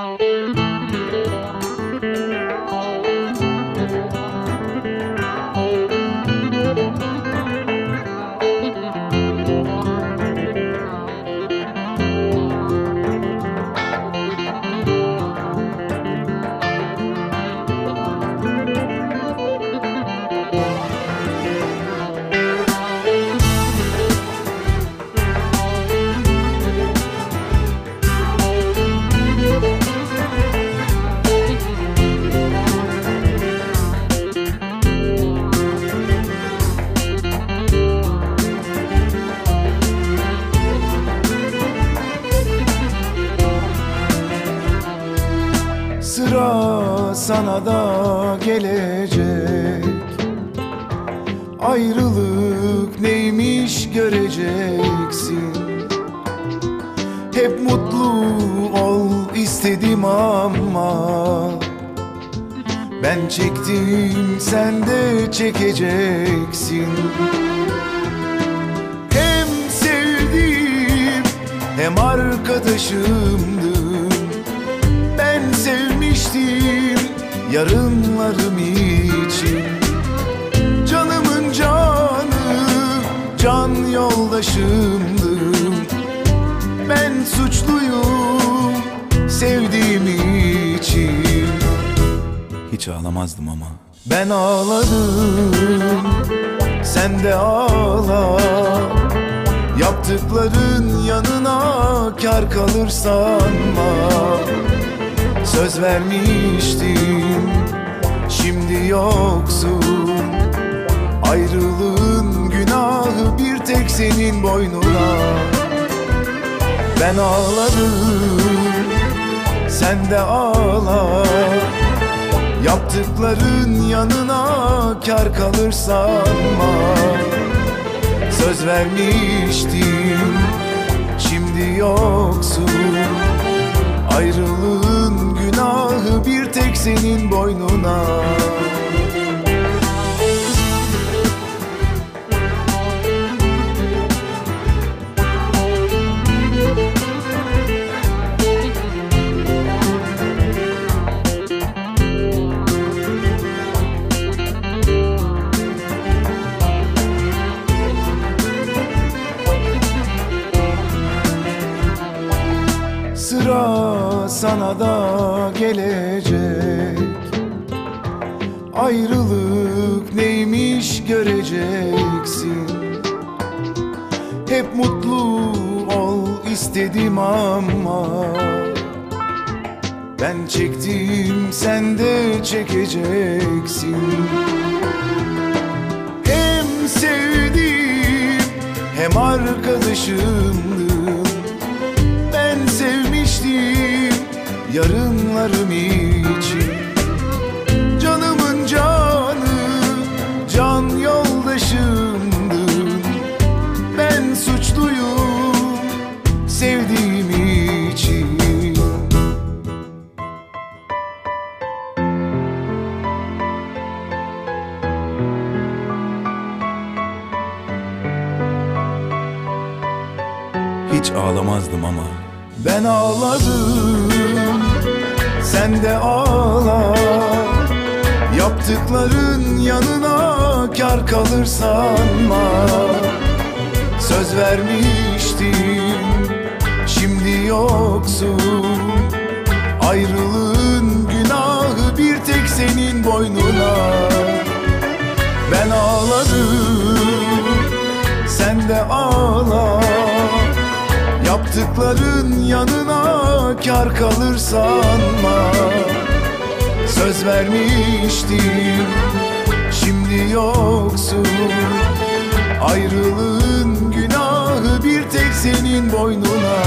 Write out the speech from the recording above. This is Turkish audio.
Tchau. Sıra sana da gelecek. Ayrılık neymiş göreceksin. Hep mutlu ol istedim ama Ben çektim sen de çekeceksin. Hem sevdiğim hem arkadaşımdın ben sevmiştim yarınlarım için. Canımın canı can yoldaşımdım Ben suçluyum sevdiğim için. Hiç ağlamazdım ama. Ben ağladım sen de ağla. Yaptıkların yanına kar kalır sanma Söz vermiştim. Şimdi yoksun. Ayrılığın günahı bir tek senin boynuna. Ben ağladım Sen de ağla. Yaptıkların yanına kar kalır sanma Söz vermiştim. Şimdi yoksun. Ayrılığın günahı bir tek senin boynuna Sıra sana da gelecek. Ayrılık neymiş göreceksin. Hep mutlu ol istedim ama Ben çektim sen de çekeceksin. Hem sevdim hem arkadaşımdın yarınlarım için. Canımın canı can yoldaşımdın Ben suçluyum sevdiğim için. Hiç ağlamazdım ama. Ben ağladım Sen de ağla. Yaptıkların yanına kar kalır sanma Söz vermiştim Şimdi yoksun. Ayrılığın günahı bir tek senin boynuna. Ben ağladım Sen de ağla. Yaptıkların yanına kar kalır sanma Söz vermiştim Şimdi yoksun. Ayrılığın günahı bir tek senin boynuna